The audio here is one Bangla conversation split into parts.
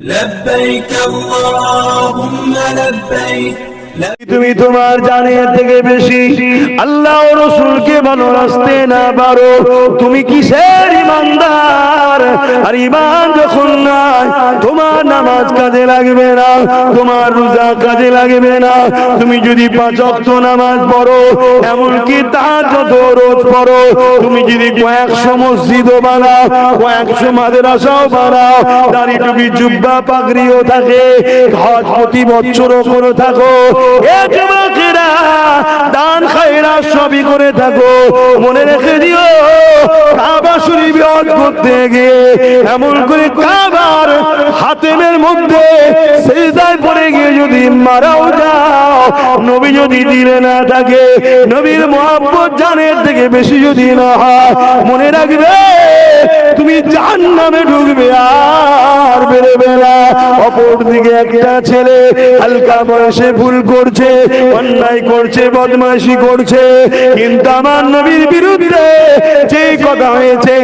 لبيك اللهم لبيك তুমি তোমার জানের থেকে বেশি আল্লাহ রসুলকে ভালোবাসতে না পারো। তুমি কিসের ইমানদার? আর ইমান যখন নাই, তোমার নামাজ কাজে লাগবে না, তোমার রোজা কাজে লাগবে না। তুমি যদি পাঁচ ওয়াক্ত নামাজ পড়ো, এমনকি তার যত রোজ পড়ো, তুমি যদি কয়েকশো মসজিদও বানাও, কয়েকশো মাদ্রাসাও বানাও, দাড়ি টুপি জুব্বা পাগড়িও থাকে হজ প্রতি বছরও করে থাকো দান সবই করে থাকো। মনে রেখে দিও, কাবা শরীফ করতে গিয়ে এমন করে কাবার হাতেমের মধ্যে সেজদায় পড়ে গিয়ে যদি মারাও যাও, নবী যদি দিলে না থাকে, নবীর মোহাম্মত জানের থেকে বেশি যদি না হয়, মনে রাখবে তুমি জান নামে ঢুকবে আর বেরোবে না। অপর দিকে একটা ছেলে হালকা বয়সে ভুল করছে, অন্যায় করছে, বদমাইশি করছে। কিন্তু আমার নবীর বিরুদ্ধে যে কথা হয়েছে,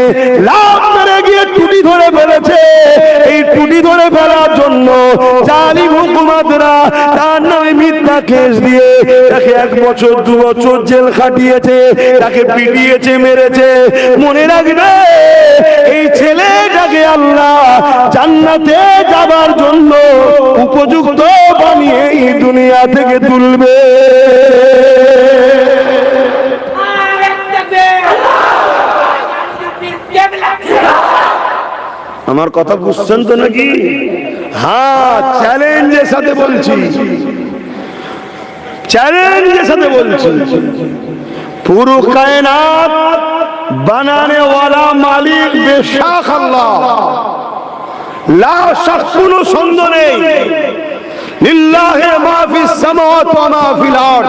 লাভ মেরে গিয়ে টুটি ধরে ফেলেছে। এই টুটি ধরে ফেলার জন্য জালিম হুকুমাতরা তার নামে মিথ্যা কেস দিয়ে তাকে এক বছর, দু বছর জেল খাটিয়েছে, তাকে পিটিয়েছে, মেরেছে। মনে রাখবে এই ছেলেটাকে আল্লাহ জান্নাতে যাবার জন্য উপযুক্ত বানিয়ে এই দুনিয়া থেকে তুলবে। আমার কথা বুঝছেন তো নাকি? হ্যাঁ চ্যালেঞ্জের সাথে বলছি। চ্যালেঞ্জের সাথে বলছি। পুরো কায়নাত বানানে ওয়ালা মালিক বেশাক আল্লাহ। লা শাক কোনো সন্দেহ নেই। লিল্লাহি মা ফিস সামাওয়াত ওয়া মা ফিল আরদ।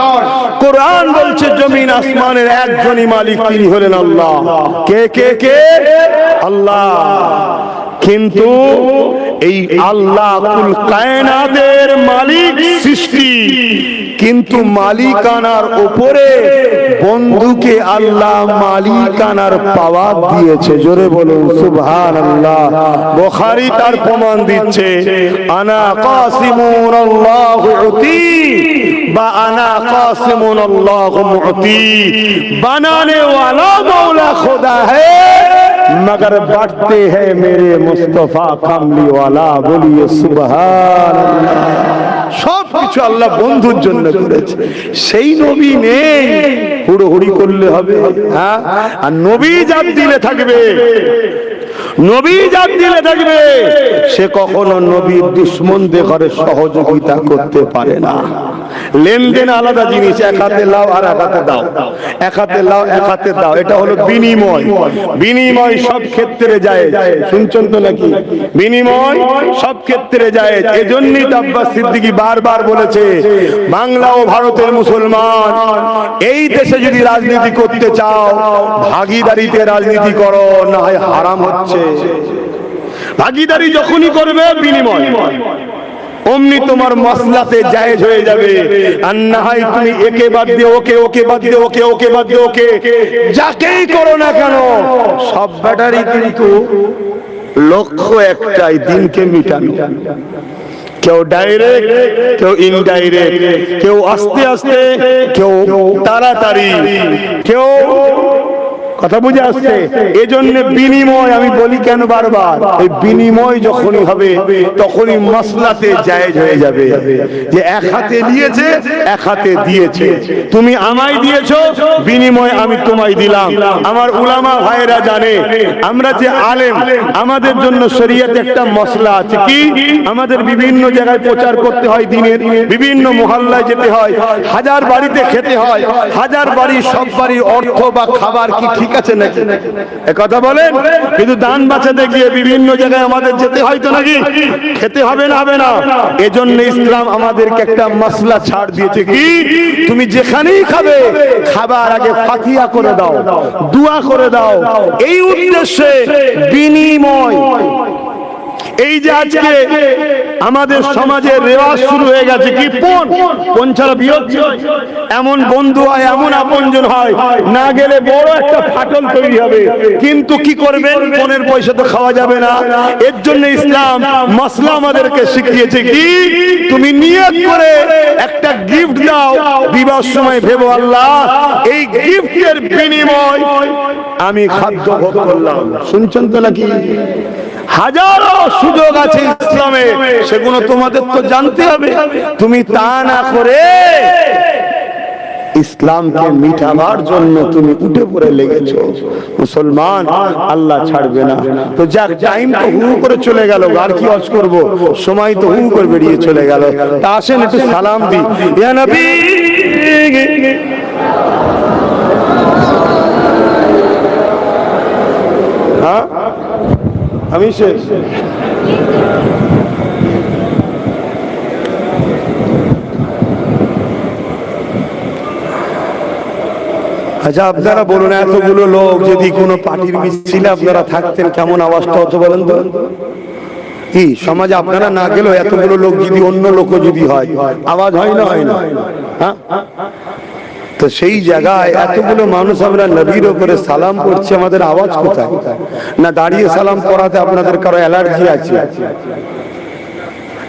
কোরআন বলছে, জমিন আসমানের একজনই মালিক, তিনি হলেন আল্লাহ। কে কে কে? আল্লাহ। কিন্তু এই আল্লাহ কুল কায়নাতের মালিক সৃষ্টি। কিন্তু মালিকানার উপরে বন্ধুকে আল্লাহ মালিকানার পাওয়া দিয়েছে। জোরে বলো সুভান আল্লাহ বখারি তার প্রমাণ দিচ্ছে আনা কাসিমুন আল্লাহ উতি বা আনা কাসিমুন আল্লাহ মুতি। বানানে ওয়ালা মাওলা খোদা হে মগর بڑھتے হে মেরে মুস্তফা কামলি ওয়ালা بولیے سبحان আল্লাহ সব কিছু আল্লাহ বন্ধুর জন্য করেছে। সেই নবী নেই। হুড়োহুড়ি করলে হবে। হ্যাঁ? আর নবী যার দিলে থাকবে। নবী যার দিলে থাকবে, সে কখনো নবীর দুশ্মনদের ঘরে সহযোগিতা করতে পারে না। লেনদেন আলাদা জিনিস, এক হাতে লাও আর এক হাতে দাও। এক হাতে লাও, এক হাতে দাও, এটা হলো বিনিময়। বিনিময় সব ক্ষেত্রে যায়। শুনছেন তো নাকি? বিনিময় সব ক্ষেত্রে যায়। এজন্যই তো আব্বাস সিদ্দিকী বারবার বলেছে, বাংলা ও ভারতের মুসলমান, এই দেশে যদি রাজনীতি করতে চাও, ভাগিদারিতে রাজনীতি করো, না হয় হারাম হচ্ছে। ভাগিদারি যখনই করবে, বিনিময়। অমনি তোমার মশলাতে জায়েজ হয়ে যাবে। আর না হয় তুমি একে বাদ দিয়ে, ওকে ওকে বাদ দিয়ে, ওকে ওকে বাদ দিয়ে, ওকে। যাকেই করো না কেন, সব ব্যাটারি কিন্তু লক্ষ্য একটাই, দিনকে মিটানো। কেউ ডাইরেক্ট কেউ ইনডাইরেক্ট কেউ আস্তে আস্তে, কেউ তাড়াতাড়ি, কেউ কথা বুঝে আসছে? এজন্য বিনিময় আমি বলি কেন বারবার? এই বিনিময় যখনই হবে, তখনই মশলাতে জায়েজ হয়ে যাবে। যে এক হাতে নিয়েছে, এক হাতে দিয়েছে। তুমি আমায় দিয়েছ, বিনিময় আমি তোমায় দিলাম। আমার উলামা ভাইরা জানে, আমরা যে আলেম, আমাদের জন্য শরীয়তে একটা মশলা আছে কি? আমাদের বিভিন্ন জায়গায় প্রচার করতে হয় দিনের, বিভিন্ন মহল্লায় যেতে হয়, হাজার বাড়িতে খেতে হয়, হাজার বাড়ি সব বাড়ি অর্থ বা খাবার কি ঠিক আছে নাকি? কথা বলেন? কিন্তু দান বাঁচাতে গিয়ে বিভিন্ন জায়গায় আমাদের যেতে হয়তো নাকি? খেতে হবে না হবে না। এজন্য ইসলাম আমাদেরকে একটা মশলা ছাড় দিয়েছে কি? তুমি যেখানেই খাবে, খাবার আগে ফাতিয়া করে দাও, দোয়া করে দাও। এই উদ্দেশ্যে বিনিময় এই যে আজকে আমাদের সমাজে রেওয়াজ শুরু হয়ে গেছে কি পণ পণ ছাড়া বিয়ে হচ্ছে? এমন বন্ধু হয় এমন আপনজন হয় না গেলে বড় একটা ফাটল তৈরি হবে। কিন্তু কি করবেন? পণের পয়সা তো খাওয়া যাবে না। এর জন্য ইসলাম মশলা আমাদেরকে শিখিয়েছে কি? তুমি নিয়ত করে একটা গিফট দাও। বিবাহ সময় ভেবো আল্লাহ এই গিফটের বিনিময় আমি খাদ্য ভোগ করলাম। শুনছেন তো নাকি? হাজারো সুযোগ আছে ইসলামে। সেগুলো তোমাদের তো জানতে হবে। তুমি তা না করে ইসলামকে মিটাবার জন্য তুমি উঠে পড়ে লেগেছো। মুসলমান আল্লাহ ছাড়বে না। তো যাক টাইম তো হু করে চলে গেল। আর কি অজ করব? সময় তো হু করে বেরিয়ে চলে গেল। তা আসেন একটু সালাম দি ইয়া নবী হ্যাঁ আমি শেষ আচ্ছা আপনারা বলুন, এতগুলো লোক যদি কোনো পার্টির মিছিলে আপনারা থাকতেন, কেমন আওয়াজটা হতো বলেন তো? কি, সমাজে আপনারা না গেলেও এতগুলো লোক যদি অন্য লোক যদি হয়, আওয়াজ হয় না হয় না? হ্যাঁ? তো সেই জায়গায় এতগুলো মানুষ আমরা নবীর ওপরে সালাম করছি আমাদের আওয়াজ কোথায়? না দাঁড়িয়ে সালাম পড়াতে আপনাদের কারও অ্যালার্জি আছে?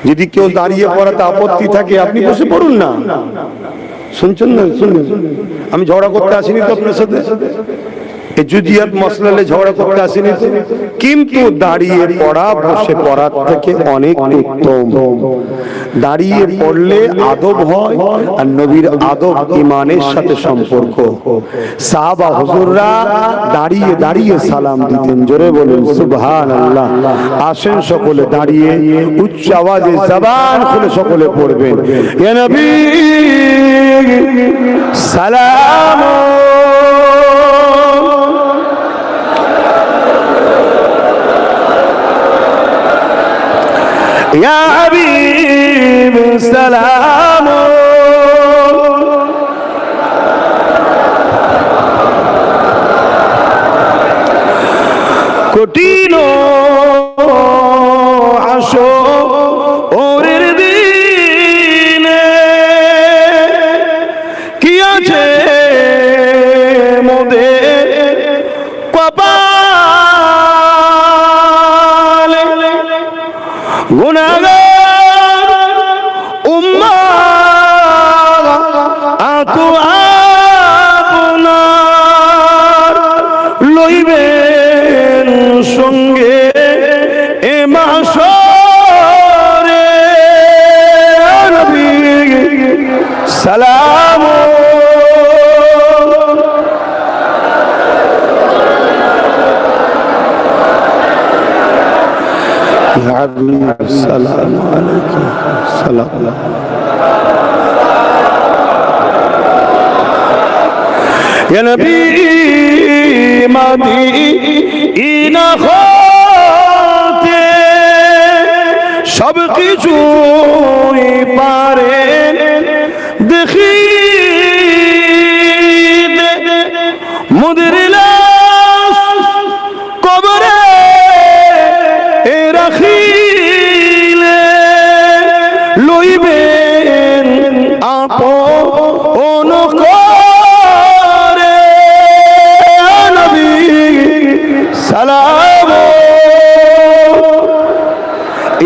যদি কেউ দাঁড়িয়ে পড়াতে আপত্তি থাকে, আপনি বসে পড়ুন না। শুনছেন না? শুনুন আমি ঝগড়া করতে আসিনি তো আপনার সাথে? জুজিয়াত মশলালে ঝগড়া করতে আসিনি তো? কিন্তু দাঁড়িয়ে পড়া, বসে পড়ার থেকে অনেক উত্তম। দাঁড়িয়ে পড়লে আদব হয় আর নবীর আদব ইমানের সাথে সম্পর্ক। সাহাবা হুজুররা দাঁড়িয়ে দাঁড়িয়ে সালাম দিতেন, জোরে বলুন সুবহান আল্লাহ আসেন সকলে দাঁড়িয়ে, উচ্চ আওয়াজে জবান খুলে সকলে পড়বেন। ইয়া নবী, সালাম। ইয়া হাবিব সালাম। يا حبيب السلام عليكم السلام يا نبي مدينة হতে সব কিছুই পারেন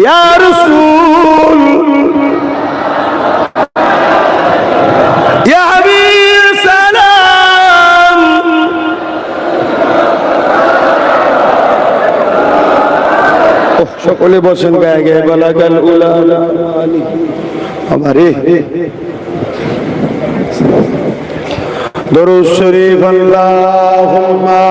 ইয়া রাসূল। ইয়া হাবিব, সালাম। সকলে বসেন গায়ে গায়ে বলা গেল আমারে। দরুদ শরীফ, আল্লাহুম্মা।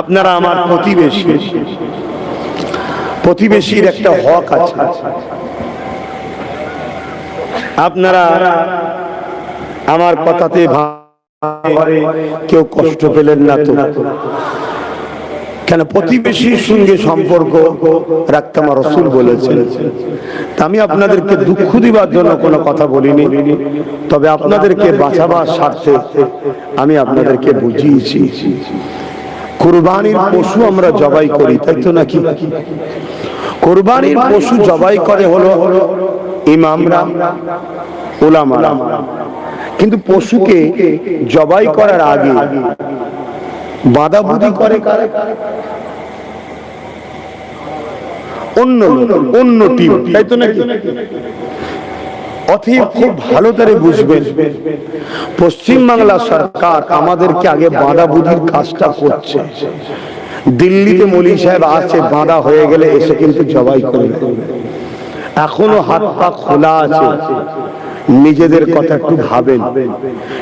আপনারা আমার প্রতিবেশী। প্রতিবেশীর একটা হক আছে। আপনারা আমার কথাতে কেউ কষ্ট পেলেন না তো? কেন প্রতিবেশীর সঙ্গে সম্পর্ক রাখতে আমার রসুল বলেছেন। তা আমি আপনাদেরকে দুঃখ দিবার জন্য কোনো কথা বলিনি। তবে আপনাদেরকে বাঁচাবার স্বার্থে আমি আপনাদেরকে বুঝিয়েছি। কুরবানির পশু আমরা জবাই করি, তাই তো নাকি? কোরবানির পশু জবাই করে হলো ইমামরা ওলামারা কিন্তু পশুকে জবাই করার আগে বাদাবুদি করে অন্য অন্য টিম, তাই তো নাকি? অথব খুব ভালো করে বুঝবেন। পশ্চিমবাংলা সরকার আমাদেরকে আগে বাঁধা বুধির কাজটা করছে? দিল্লিতে মলি সাহেব আছে বাঁধা হয়ে গেলে এসে কিন্তু জবাই করবে। এখনও হাত পা খোলা আছে। নিজেদের কথা একটু ভাবেন।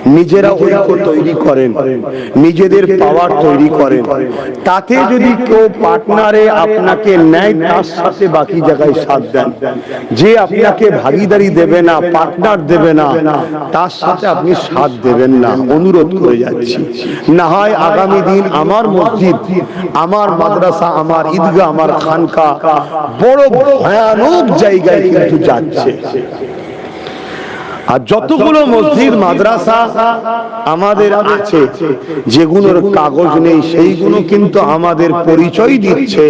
নিজেরা ঐক্য তৈরি করেন। নিজেদের পাওয়ার তৈরি করেন। তাতে যদি কেউ পার্টনারে আপনাকে নেয় তার সাথে বাকি জায়গায় সাথ দেন। যে আপনাকে ভাগিদারি দেবে না পার্টনার দেবে না তার সাথে আপনি সাথ দেবেন না। অনুরোধ করে যাচ্ছি। না হয় আগামী দিন আমার মসজিদ আমার মাদ্রাসা আমার ঈদগাহ আমার খানকা বড় ভয়ানক জায়গায় কিন্তু যাচ্ছে। আর যতগুলো মসজিদ মাদ্রাসা আমাদের আছে যেগুলোর কাগজ নেই সেইগুলো কিন্তু আমাদের পরিচয় দিচ্ছে।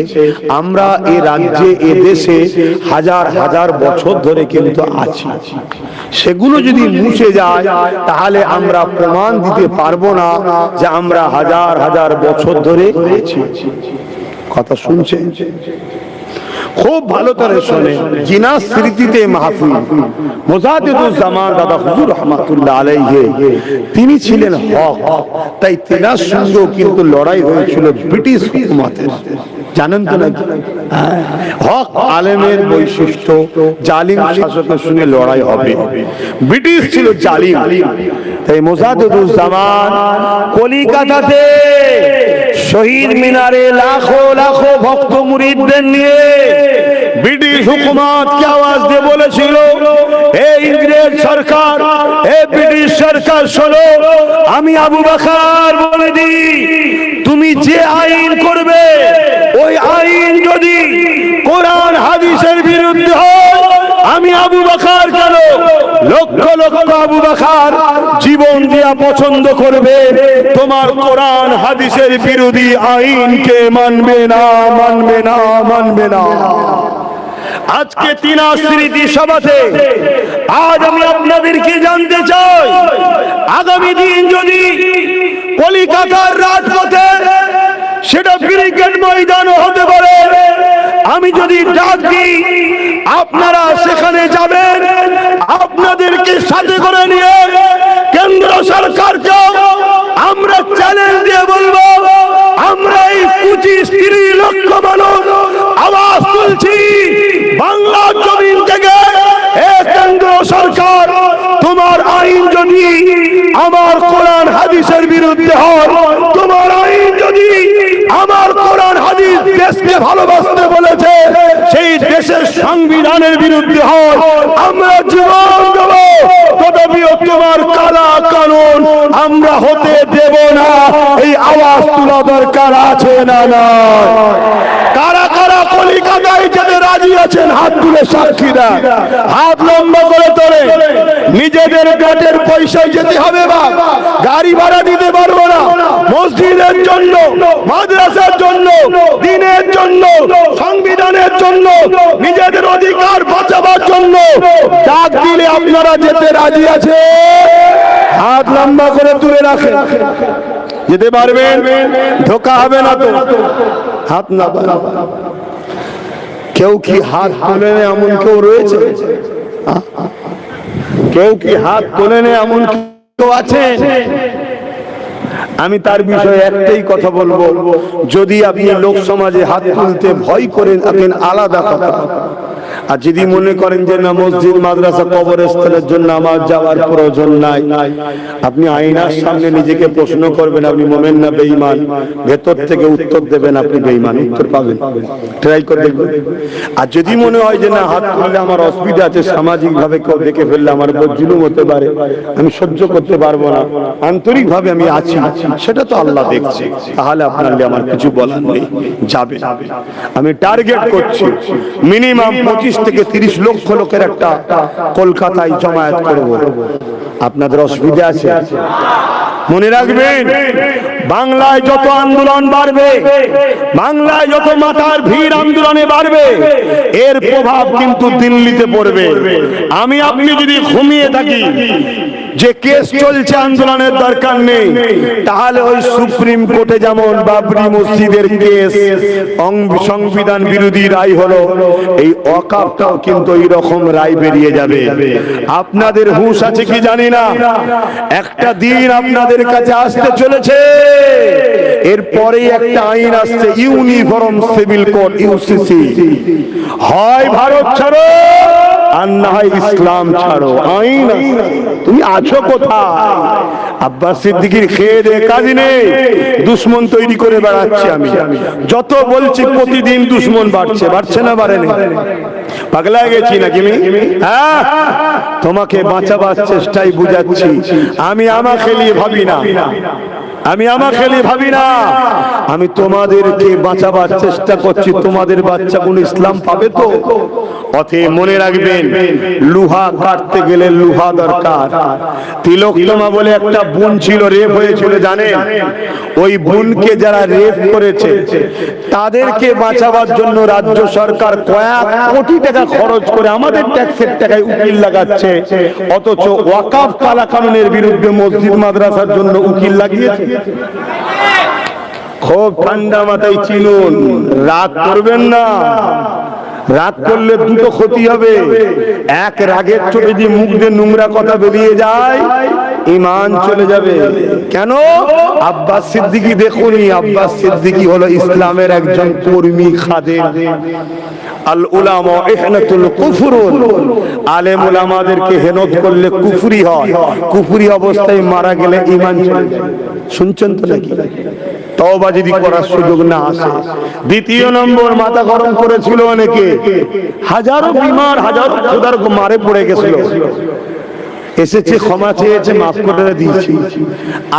আমরা এ রাজ্যে এ দেশে হাজার হাজার বছর ধরে কিন্তু আছি। সেগুলো যদি মুছে যায় তাহলে আমরা প্রমাণ দিতে পারব না যে আমরা হাজার হাজার বছর ধরে আছি। কথা শুনছেন? খুব ভালো করে শোনে। জিনা স্মৃতিতে মাহফিল। মোজাদুল জামান দাদা হুজুর রহমাতুল্লাহ আলাইহি। তিনি ছিলেন হক। তাই তেনার সঙ্গেও কিন্তু লড়াই হয়েছিল ব্রিটিশ হুকুমতের। জানেন তো নাকি। হক আলেমের বৈশিষ্ট্য, জালিম শাসকের সঙ্গে লড়াই হবে। ব্রিটিশ ছিল জালিম। তাই মোজাদুল জামান কলিকাতাতে শহীদ মিনারে লাখো লাখো ভক্ত মুরিদদের নিয়ে ব্রিটিশ হুকুমতকে আওয়াজ দিয়ে বলেছিল? হে ইংরেজ সরকার, হে ব্রিটিশ সরকার, শোনো, আমি আবু বাকার বলে দিই, তুমি যে আইন করবে, ওই আইন যদি কোরআন, হাদিসের বিরুদ্ধে হয় আমি আবু বাকার কেন? লক্ষ লক্ষ আবু বাকার জীবন দিয়া পছন্দ করবে। তোমার কোরআন, হাদিসের বিরোধী আইনকে মানবে না মানবে না মানবে না। আজকে তিনা স্মৃতি সভাতে আজ আমি আপনাদেরকে জানতে চাই, আগামী দিন যদি কলিকাতার রাজপথে সেটা ক্রিকেট ময়দানও হতে পারে, আমি যদি ডাক দিই আপনারা সেখানে যাবেন, আপনাদেরকে সাথে করে নিয়ে কেন্দ্র সরকারকে আমরা চ্যালেঞ্জ দিয়ে বলব, আমরা এই পঁচিশ স্ত্রী লক্ষ মানুষ আওয়াজ তুলছি বাংলার জমিন থেকে কেন্দ্র সরকার, তোমার আইন যদি আমার কোরআন হাদিসের বিরুদ্ধে হয়, তোমার আইন যদি আমার কোরআন হাদিস দেশকে ভালোবাসতে বলেছে সেই দেশের সংবিধানের বিরুদ্ধে হয়। আমরা জীবন দেব তথাপিও তোমার কালা কানুন আমরা হতে দেব না। এই আওয়াজ তোলা দরকার আছে না না কারা কারা কলিকাতায় যেতে রাজি আছেন, হাত তুলে সাক্ষী দেয় হাত লম্বা করে নিজেদের গাটের পয়সায় যেতে হবে বা গাড়ি ভাড়া দিতে পারব না। মসজিদের জন্য, মাদ্রাসার জন্য, দিনের জন্য, সংবিধানের জন্য, নিজেদের অধিকার বাঁচাবার জন্য ডাক দিলে আপনারা যেতে রাজি আছে হাত লম্বা করে তুলে রাখেন। যেতে পারবেন? ধোকা হবে না তো। হাত না কেউ কি হাত তোলে এমন কেউ রয়েছে? কেউ কি হাত তোলে এমন কেউ আছে? আমি তার বিষয়ে একটাই কথা বলব। যদি আপনি লোক সমাজে হাত তুলতে ভয় করেন, আপনি আলাদা কথা। আর যদি মনে করেন যে না, মসজিদ, মাদ্রাসা, কবরস্থানের জন্য আমার যাওয়ার প্রয়োজন নাই, আপনি আয়নার সামনে নিজেকে প্রশ্ন করবেন, আপনি মোমেন না বেঈমান? ভেতর থেকে উত্তর দেবেন আপনি বেঈমান, উত্তর পাবেন। ট্রাই করে দেখবেন। আর যদি মনে হয় যে না, হাত তুললে আমার অসুবিধা আছে সামাজিক ভাবে কেউ দেখে ফেললে আমার উপর জুলুম হতে পারে, আমি সহ্য করতে পারব না আন্তরিক ভাবে আমি আছি, সেটা তো আল্লাহ দেখছে, তাহলে আপনার আমার কিছু বলার নেই, যাবে। আমি টার্গেট করছি মিনিমাম পঁচিশ থেকে তিরিশ লক্ষ লোকের একটা কলকাতায় জমায়েত করব। আপনাদের অসুবিধা আছে? মনে রাখবেন, বাংলায় যত আন্দোলন বাড়বে, বাংলায় যত মাথার ভিড় আন্দোলনে বাড়বে, এর প্রভাব কিন্তু দিল্লিতে পড়বে। আমি আপনি যদি ঘুমিয়ে থাকি যে কেস চলছে আন্দোলনের দরকার নেই, তাহলে ওই সুপ্রিম কোর্টে যেমন বাবরি মসজিদের কেস সংবিধান বিরোধী রায় হলো, এই অকাপটাও কিন্তু এই রকম রায় বেরিয়ে যাবে। আপনাদের হুঁশ আছে কি জানি না? একটা দিন আপনাদের কাছে আসতে চলেছে এরপরে একটা আইন আসছে, ইউনিফর্ম সিভিল কোড, ইউসিসি। হয় ভারত ছাড়ো! আর না হয় ইসলাম ছাড়ো, আইন তুমি আছো কোথায়? আব্বাস সিদ্দিকির খেয়ে দে কাজ নেই। দুশ্মন তৈরি করে বেড়াচ্ছি আমি। যত বলছি প্রতিদিন দুশ্মন বাড়ছে বাড়ছে না বাড়ে না পাগলা গেছি নাকি আমি? হ্যাঁ? তোমাকে বাঁচাবার চেষ্টাই বুঝাচ্ছি। আমি আমাকে নিয়ে ভাবি না। আমি আমাকে নিয়ে ভাবি না। আমি তোমাদেরকে বাঁচাবার চেষ্টা করছি, তোমাদের বাচ্চা কোন ইসলাম পাবে তো। অতএব মনে রাখবেন, লুহা কাটতে গেলে লুহা দরকার। তিলক তিলকতমা বলে একটা বোন ছিল, রেপ হয়েছিল, জানেন? ওই বোনকে যারা রেপ করেছে, তাদেরকে বাঁচাবার জন্য রাজ্য সরকার কয়েক কোটি টাকা খরচ করে আমাদের ট্যাক্সের টাকায় উকিল লাগাচ্ছে। অথচ ওয়াকাফ কালা কানুনের বিরুদ্ধে মসজিদ মাদ্রাসার জন্য উকিল লাগিয়েছে। খুব ঠান্ডা মাথায় চিনুন। রাগ করবেন না। রাগ করলে দুটো ক্ষতি হবে। এক রাগের চোখে যে মুখ দিয়ে নোংরা কথা বেরিয়ে যায় ইমান চলে যাবে। কেন? আব্বাস সিদ্দিকি দেখুনি আব্বাস সিদ্দিকি হলো ইসলামের একজন কর্মী খাদে আল ইহনাতুল কুফরুন। আলেম উলামাদেরকে হেনত করলে কুফরি হয়। কুফরি অবস্থায় মারা গেলে ঈমান চলে যায়। শুনছেন তো নাকি? তওবা যদি করার সুযোগ না আসে। দ্বিতীয় নম্বর, মাথা গরম করেছিল অনেকে। হাজারো বিমার হাজারো খোদার মারে পড়ে গেছিল। এসেছে ক্ষমা চেয়েছে মাফ করে দিয়েছি।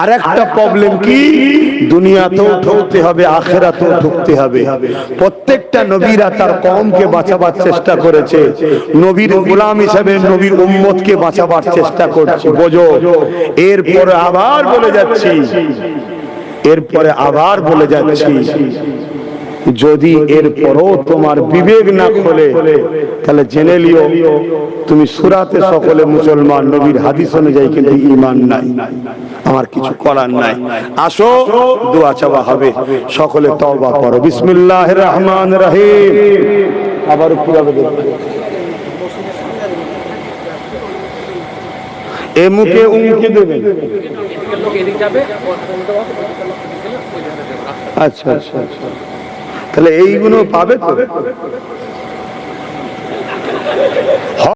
আর একটা প্রবলেম কি? দুনিয়াতেও ঠকতে হবে আখেরাতেও ঠকতে হবে। প্রত্যেকটা নবীরা তার কমকে বাঁচাবার চেষ্টা করেছে। নবীর গোলাম হিসাবে নবীর উম্মতকে বাঁচাবার চেষ্টা করছে। বোঝো এরপরে আবার বলে যাচ্ছি। এরপরে আবার বলে যাচ্ছি। যদি এরপরও তোমার বিবেক না খোলে তাহলে জেনে লিও তুমি সুরাতে সকলে মুসলমান নবীর হাদিস অনুযায়ী কিন্তু ইমান নাই। আমার কিছু করার নাই। আসো দোয়া চাওয়া হবে। সকলে তওবা করো। বিসমিল্লাহ রহমান রহিম। আবার কীভাবে এ মুখে উমুকে দেবেন। আচ্ছা আচ্ছা আচ্ছা। তাহলে এইগুলো পাবে তো?